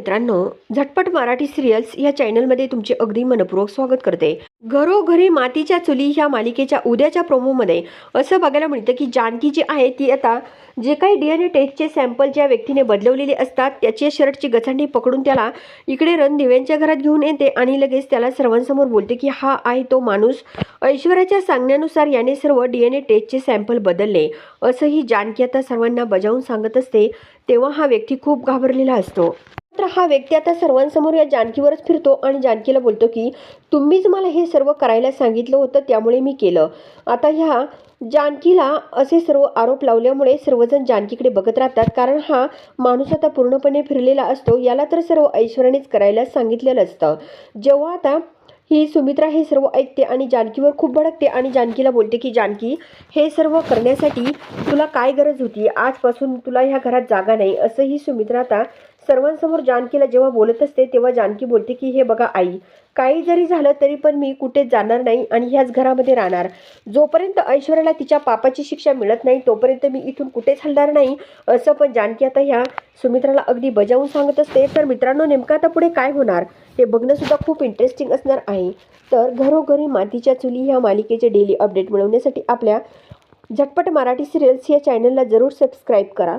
मित्रांनो झटपट मराठी सिरियल्स या चॅनलमध्ये तुमचे अगदी मनपूर्वक स्वागत करते. घरोघरी मातीच्या चुली ह्या मालिकेच्या उद्याच्या प्रोमोमध्ये असं बघायला मिळतं की जानकी जी आहे ती आता जे काही डी एन ए टेस्टचे सॅम्पल ज्या व्यक्तीने बदलवलेले असतात त्याची शर्टची गचांडी पकडून त्याला इकडे रणदिव्यांच्या घरात घेऊन येते आणि लगेच त्याला सर्वांसमोर बोलते की हा आहे तो माणूस. ऐश्वर्याच्या सांगण्यानुसार याने सर्व डी एन ए टेस्टचे सॅम्पल बदलले. असंही जानकी आता सर्वांना बजावून सांगत असते तेव्हा हा व्यक्ती खूप घाबरलेला असतो. तर हा व्यक्ती आता सर्वांसमोर या जानकीवरच फिरतो आणि जानकीला बोलतो की तुम्हीच मला हे सर्व करायला सांगितलं होतं त्यामुळे मी केलं. आता ह्या जानकीला असे सर्व आरोप लावल्यामुळे सर्वजण जानकीकडे बघत राहतात. कारण हा माणूस आता पूर्णपणे फिरलेला असतो याला तर सर्व ऐश्वर्यानेच करायला सांगितलेलं असतं. जेव्हा आता ही सुमित्रा हे सर्व ऐकते आणि जानकीवर खूप भडकते आणि जानकीला बोलते की जानकी हे सर्व करण्यासाठी तुला काय गरज होती? आजपासून तुला ह्या घरात जागा नाही. असं ही सुमित्रा आता सर्वांसमोर जानकीला जेव्हा बोलत असते तेव्हा जानकी बोलते की हे बघा आई काही जरी झालं तरी पण मी कुठेच जाणार नाही आणि ह्याच घरामध्ये राहणार. जोपर्यंत ऐश्वर्याला तिच्या पापाची शिक्षा मिळत नाही तोपर्यंत मी इथून कुठेच हलणार नाही. असं पण जानकी आता ह्या सुमित्राला अगदी बजावून सांगत असते. तर मित्रांनो नेमकं आता पुढे काय होणार? हे बघणंसुद्धा खूप इंटरेस्टिंग असणार आहे. तर घरोघरी मातीच्या चुली ह्या मालिकेचे डेली अपडेट मिळवण्यासाठी आपल्या झटपट मराठी सिरियल्स या चॅनलला जरूर सबस्क्राईब करा.